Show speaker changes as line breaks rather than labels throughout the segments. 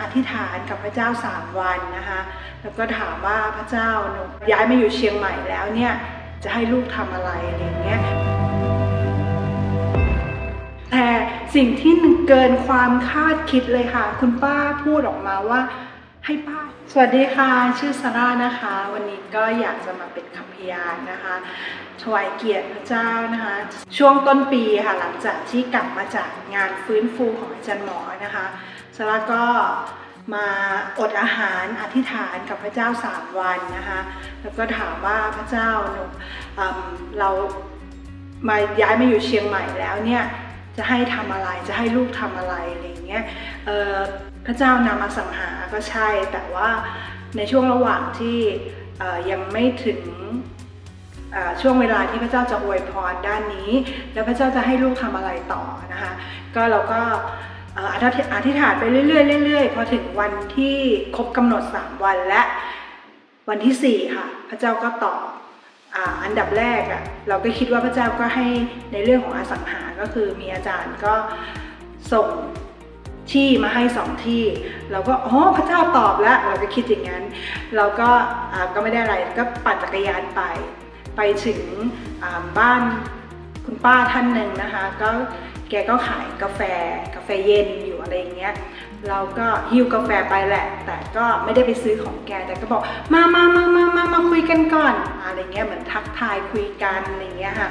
อธิษฐานกับพระเจ้าสามวันนะคะ แล้วก็ถามว่าพระเจ้าหนูย้ายมาอยู่เชียงใหม่แล้วเนี่ยจะให้ลูกทำอะไรอะไรเงี้ยแต่สิ่งที่เกินความคาดคิดเลยค่ะ คุณป้าพูดออกมาว่าให้ป้า สวัสดีค่ะ ชื่อซาร่านะคะ วันนี้ก็อยากจะมาเป็นคำพยานนะคะถวายเกียรติพระเจ้านะคะ ช่วงต้นปีค่ะหลังจากที่กลับมาจากงานฟื้นฟูของอาจารย์หมอนะคะ ซาร่าก็มาอดอาหารอธิษฐานกับพระเจ้าสามวันนะคะ แล้วก็ถามว่าพระเจ้าหนูเอิ่มเรามาย้ายมาอยู่เชียงใหม่แล้วเนี่ยจะให้ทำอะไรจะให้ลูกทำอะไรอะไรเงี้ยพระเจ้านำมาสังหาก็ใช่ แต่ว่าในช่วงระหว่างที่ยังไม่ถึงช่วงเวลาที่พระเจ้าจะอวยพรด้านนี้ แล้วพระเจ้าจะให้ลูกทำอะไรต่อนะคะ ก็เราก็ อธิษฐานไปเรื่อยๆเรื่อยๆพอถึงวันที่ครบกำหนด 3 วันและวันที่ 4 ค่ะ พระเจ้าก็ตอบอันดับแรกอะ่ะเราก็คิดว่าพระเจ้าก็ให้ในเรื่องของอสังหา ก็คือมีอาจารย์ก็ส่งที่มาให้สองที่ เราก็อ๋อพระเจ้าตอบแล้ว เราก็คิดอย่างนั้น เราก็ก็ไม่ได้อะไรก็ปั่นจักรยานไป ไปถึงบ้านคุณป้าท่านหนึ่งนะคะ ก็ แกก็ขายกาแฟกาแฟเย็นอยู่อะไรอย่างเงี้ยเราก็หิ้วกาแฟไปแหละ แต่ก็ไม่ได้ไปซื้อของแกแต่ก็บอกมามามามามามาคุยกันก่อนอะไรเงี้ยเหมือนทักทายคุยกันอะไรเงี้ยค่ะ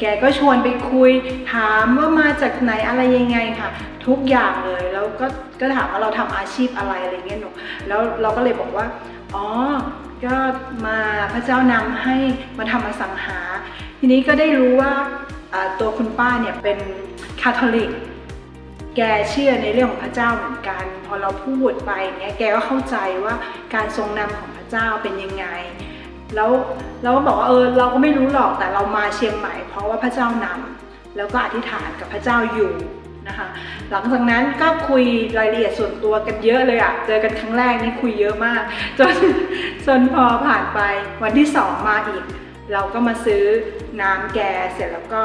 แกก็ชวนไปคุยถามว่ามาจากไหนอะไรยังไงค่ะ ทุกอย่างเลยแล้วก็ก็ถามว่าเราทำอาชีพอะไรอะไรเงี้ยหนูแล้วเราก็เลยบอกว่าอ๋อก็มาพระเจ้านำให้มาทำอสังหา ทีนี้ก็ได้รู้ว่าตัวคุณป้าเนี่ยเป็น คาทอลิก แกเชื่อในเรื่องของพระเจ้าเหมือนกัน พอเราพูดไปอย่างเงี้ยแกก็เข้าใจว่าการทรงนำของพระเจ้าเป็นยังไง แล้วเราก็บอกว่าเออเราก็ไม่รู้หรอกแต่เรามาเชียงใหม่ เพราะว่าพระเจ้านำแล้วก็อธิษฐานกับพระเจ้าอยู่นะคะหลังจากนั้นก็คุยรายละเอียดส่วนตัวกันเยอะเลยอะเจอกันครั้งแรกนี่คุยเยอะมาก จนจนพอผ่านไปวันที่สองมาอีก เราก็มาซื้อน้ำแกเสร็จแล้วก็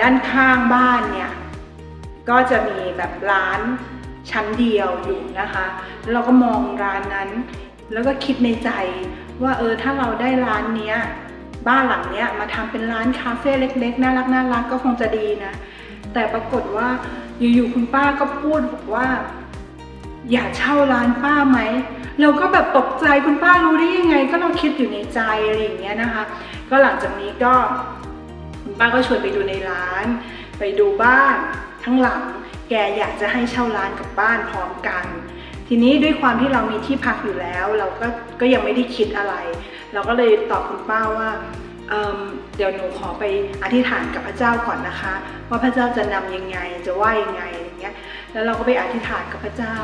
ด้านข้างบ้านเนี่ยก็จะมีแบบร้านชั้นเดียวอยู่นะคะแล้วเราก็มองร้านนั้น แล้วก็คิดในใจว่าเออถ้าเราได้ร้านเนี้ยบ้านหลังเนี้ยมาทำเป็นร้านคาเฟ่เล็กๆน่ารักน่ารักก็คงจะดีนะ แต่ปรากฏว่าอยู่ๆคุณป้าก็พูดบอกว่า อยากเช่าร้านป้าไหมเราก็แบบตกใจคุณป้ารู้ได้ยังไง ก็เราคิดอยู่ในใจอะไรอย่างเงี้ยนะคะ ก็หลังจากนี้ก็ ป้าก็ชวนไปดูในร้าน ไปดูบ้านทั้งหลัง แกอยากจะให้เช่าร้านกับบ้านพร้อมกัน ทีนี้ด้วยความที่เรามีที่พักอยู่แล้ว เราก็ก็ยังไม่ได้คิดอะไร เราก็เลยตอบคุณป้าว่าเอิ่มเดี๋ยวหนูขอไปอธิษฐานกับพระเจ้าก่อนนะคะ ว่าพระเจ้าจะนำยังไงจะว่ายังไงอย่างเงี้ยแล้วเราก็ไปอธิษฐานกับพระเจ้า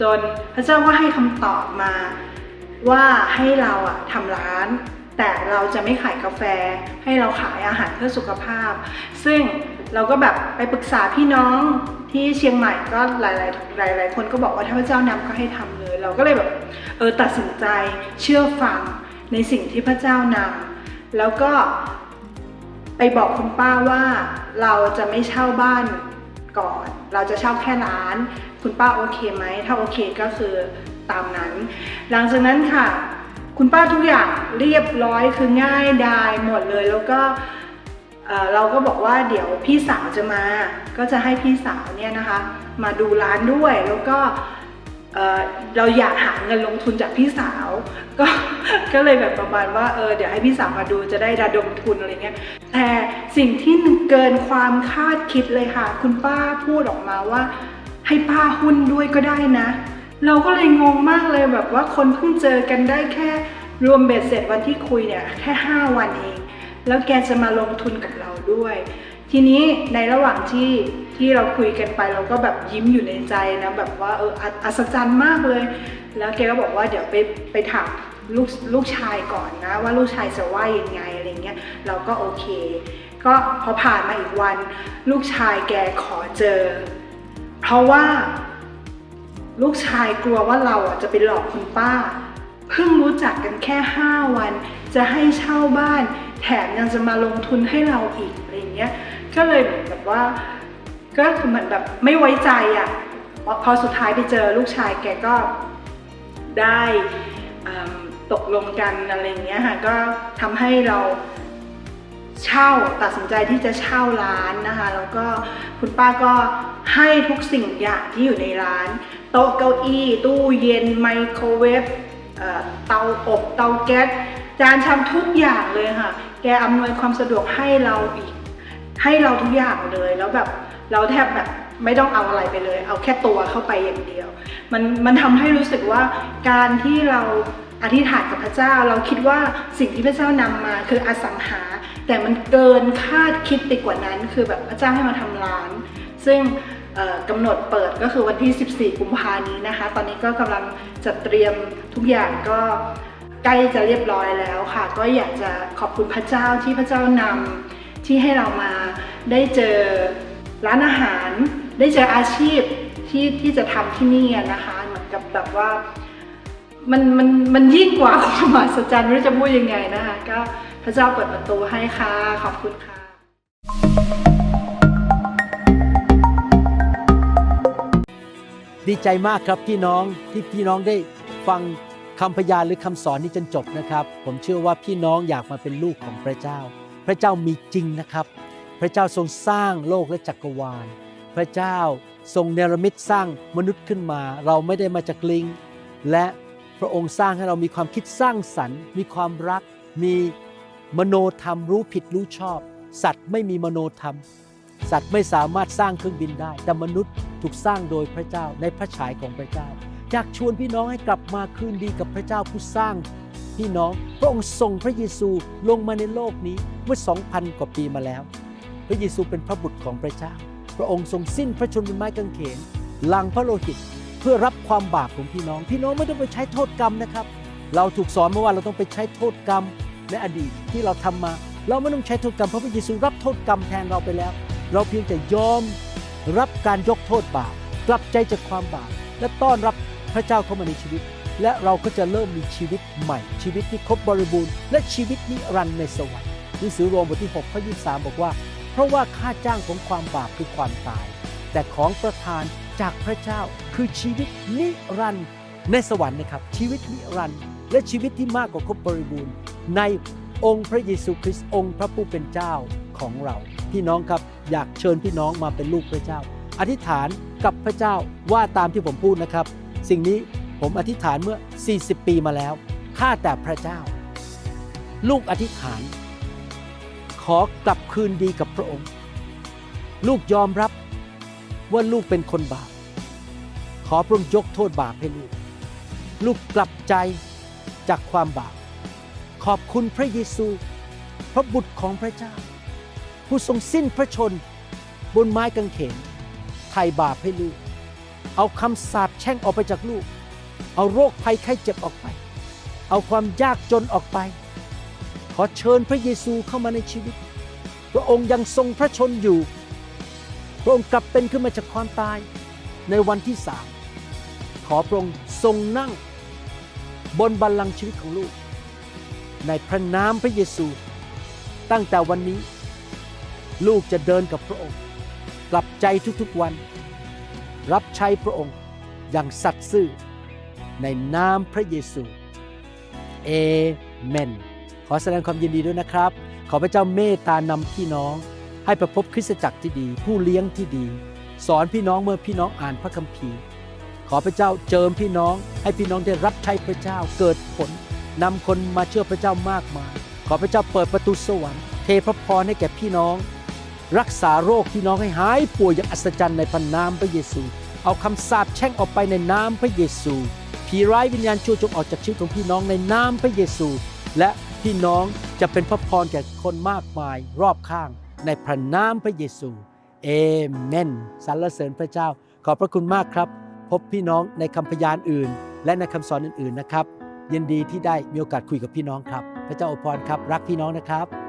จนพระเจ้าก็ให้คำตอบมาว่าให้เราอะทำร้าน แต่เราจะไม่ขายกาแฟให้เราขายอาหารเพื่อสุขภาพ ซึ่งเราก็แบบไปปรึกษาพี่น้องที่เชียงใหม่ก็หลาย ๆ หลาย ๆ คนก็บอกว่าถ้าพระเจ้านำก็ให้ทำเลย เราก็เลยแบบเออตัดสินใจเชื่อฟังในสิ่งที่พระเจ้านำแล้วก็ไปบอกคุณป้าว่าเราจะไม่เช่าบ้านก่อน เราจะเช่าแค่ร้าน คุณป้าโอเคไหม ถ้าโอเคก็คือตามนั้น หลังจากนั้นค่ะ คุณป้าทุกอย่างเรียบร้อยคือง่ายดายหมดเลยแล้วก็เราก็บอกว่าเดี๋ยวพี่สาวจะมา ก็จะให้พี่สาวเนี่ยนะคะ มาดูร้านด้วยแล้วก็เอ่อเราอยากหาเงินลงทุนจากพี่สาว ก็ก็เลยแบบประมาณว่าเออเดี๋ยวให้พี่สาวมาดูจะได้ระดมทุนอะไรเงี้ยแต่สิ่งที่เกินความคาดคิดเลยค่ะ คุณป้าพูดออกมาว่า ให้ป้าหุ้นด้วยก็ได้นะ เราก็เลยงงมากเลยแบบว่าคนเพิ่งเจอกันได้แค่รวมเบ็ดเสร็จวันที่คุยเนี่ยแค่ 5 วันเอง แล้วแกจะมาลงทุนกับเราด้วย ทีนี้ในระหว่างที่ที่เราคุยกันไปเราก็แบบยิ้มอยู่ในใจนะแบบว่าเอออัศจรรย์มากเลย แล้วแกก็บอกว่าเดี๋ยวไปไปถามลูกลูกชายก่อนนะ ว่าลูกชายจะว่ายังไงอะไรเงี้ยเราก็โอเค ก็พอผ่านมาอีกวัน ลูกชายแกขอเจอ เพราะว่า ลูกชายกลัวว่าเราอะจะไปหลอกคุณป้า เพิ่งรู้จักกันแค่ 5 วัน จะให้เช่าบ้าน แถมยังจะมาลงทุนให้เราอีกอะไรเงี้ย ก็เลยเหมือนแบบว่า ก็คือเหมือนแบบไม่ไว้ใจอะพอสุดท้ายไปเจอลูกชายแกก็ได้ตกลงกันอะไรเงี้ยค่ะก็ทำให้เราเช่าตัดสินใจที่จะเช่าร้านนะคะ แล้วก็คุณป้าก็ให้ทุกสิ่งอย่างที่อยู่ในร้าน ต๊ะเก้าอี้ ตู้เย็น ไมโครเวฟเตาอบเตาแก๊สจานชามทุกอย่างเลยค่ะ แกอำนวยความสะดวกให้เราอีก ให้เราทุกอย่างเลยแล้วแบบเราแทบแบบไม่ต้องเอาอะไรไปเลย เอาแค่ตัวเข้าไปอย่างเดียว มันมันทำให้รู้สึกว่าการที่เราอธิษฐานกับพระเจ้า เราคิดว่าสิ่งที่พระเจ้านำมาคืออสังหา แต่มันเกินคาดคิดไปกว่านั้น คือแบบพระเจ้าให้มาทำร้าน ซึ่ง กำหนดเปิดก็คือวันที่ 14 กุมภานี้นะคะ ตอนนี้ก็กำลังจัดเตรียมทุกอย่างก็ใกล้จะเรียบร้อยแล้วค่ะ ก็อยากจะขอบคุณพระเจ้าที่พระเจ้านำที่ให้เรามาได้เจอร้านอาหาร ได้เจออาชีพที่ที่จะทำที่นี่นะคะ เหมือนกับแบบว่ามันมันมันยิ่งกว่าความมหัศจรรย์ไม่รู้จะพูดยังไงนะคะ ก็พระเจ้าเปิดประตูให้ค่ะ ขอบคุณค่ะ
ดีใจมากครับพี่น้องที่พี่น้องได้ฟังคำพยานหรือคำสอนนี้จนจบนะครับ ผมเชื่อว่าพี่น้องอยากมาเป็นลูกของพระเจ้า พระเจ้ามีจริงนะครับ พระเจ้าทรงสร้างโลกและจักรวาล พระเจ้าทรงเนรมิตสร้างมนุษย์ขึ้นมา เราไม่ได้มาจากลิง และพระองค์สร้างให้เรามีความคิดสร้างสรรค์ มีความรัก มีมโนธรรมรู้ผิดรู้ชอบ สัตว์ไม่มีมโนธรรม สัตว์ไม่สามารถสร้างเครื่องบินได้ แต่มนุษย์ถูกสร้างโดยพระเจ้าในพระฉายของพระเจ้าอยากชวนพี่น้องให้กลับมาคืนดีกับพระเจ้าผู้สร้างพี่น้อง พระองค์ส่งพระเยซูลงมาในโลกนี้เมื่อ 2,000 กว่าปีมาแล้ว พระเยซูเป็นพระบุตรของพระเจ้า พระองค์ทรงสิ้นพระชนม์บนไม้กางเขนลังพระโลหิตเพื่อรับความบาปของพี่น้อง พี่น้องไม่ต้องไปใช้โทษกรรมนะครับ เราถูกสอนมาว่าเราต้องไปใช้โทษกรรมในอดีตที่เราทำมา เราไม่ต้องใช้โทษกรรมเพราะพระเยซูรับโทษกรรมแทนเราไปแล้ว เราเพียงแต่ยอมรับการยกโทษบาปกลับใจจากความบาปและต้อนรับพระเจ้าเข้ามาในชีวิต และเราก็จะเริ่มมีชีวิตใหม่ ชีวิตที่ครบบริบูรณ์และชีวิตนิรันดร์ในสวรรค์หนังสือโรมบทที่6ข้อ23 บอกว่า เพราะว่าค่าจ้างของความบาปคือความตาย แต่ของประทานจากพระเจ้าคือชีวิตนิรันดร์ในสวรรค์นะครับ ชีวิตนิรันดร์และชีวิตที่มากกว่าครบบริบูรณ์ ในองค์พระเยซูคริสต์องค์พระผู้เป็นเจ้าของเรา พี่น้องครับ อยากเชิญพี่น้องมาเป็นลูกพระเจ้า อธิษฐานกับพระเจ้าว่าตามที่ผมพูดนะครับ สิ่งนี้ผมอธิษฐานเมื่อ 40 ปีมาแล้วข้าแต่พระเจ้า ลูกอธิษฐาน ขอกลับคืนดีกับพระองค์ ลูกยอมรับว่าลูกเป็นคนบาป ขอพระองค์ยกโทษบาปให้ลูก ลูกกลับใจจากความบาป ขอบคุณพระเยซู พระบุตรของพระเจ้า ผู้ทรงสิ้นพระชน บนไม้กางเขนไถ่บาปให้ลูก เอาคำสาปแช่งออกไปจากลูก เอาโรคภัยไข้เจ็บออกไป เอาความยากจนออกไป ขอเชิญพระเยซูเข้ามาในชีวิต พระองค์ยังทรงพระชนอยู่ พระองค์กลับเป็นขึ้นมาจากความตายในวันที่สามขอพระองค์ทรงนั่ง บนบัลลังก์ชีวิตของลูก ในพระนามพระเยซู ตั้งแต่วันนี้ ลูกจะเดินกับพระองค์ กลับใจทุกๆวัน รับใช้พระองค์อย่างสัตย์ซื่อ ในนามพระเยซูเอเมน ขอแสดงความยินดีด้วยนะครับ ขอพระเจ้าเมตตานำพี่น้อง ให้ประพบคริสตจักรที่ดี ผู้เลี้ยงที่ดี สอนพี่น้องเมื่อพี่น้องอ่านพระคัมภีร์ ขอพระเจ้าเจิมพี่น้อง ให้พี่น้องได้รับใช้พระเจ้าเกิดผลนำคนมาเชื่อพระเจ้ามากมาย ขอพระเจ้าเปิดประตูสวรรค์เทพระพรให้แก่พี่น้อง รักษาโรคพี่น้องให้หายป่วยอย่างอัศจรรย์ในพระนามพระเยซู เอาคำสาปแช่งออกไปในนามพระเยซูผีร้ายวิญญาณชั่วจงออกจากชีวิตของพี่น้องในนามพระเยซู และพี่น้องจะเป็นพระพรแก่คนมากมายรอบข้างในพระนามพระเยซูเอเมนสรรเสริญพระเจ้า ขอบพระคุณมากครับ พบพี่น้องในคำพยานอื่น และในคำสอนอื่นๆนะครับยินดีที่ได้มีโอกาสคุยกับพี่น้องครับ พระเจ้าอวยพรครับ รักพี่น้องนะครับ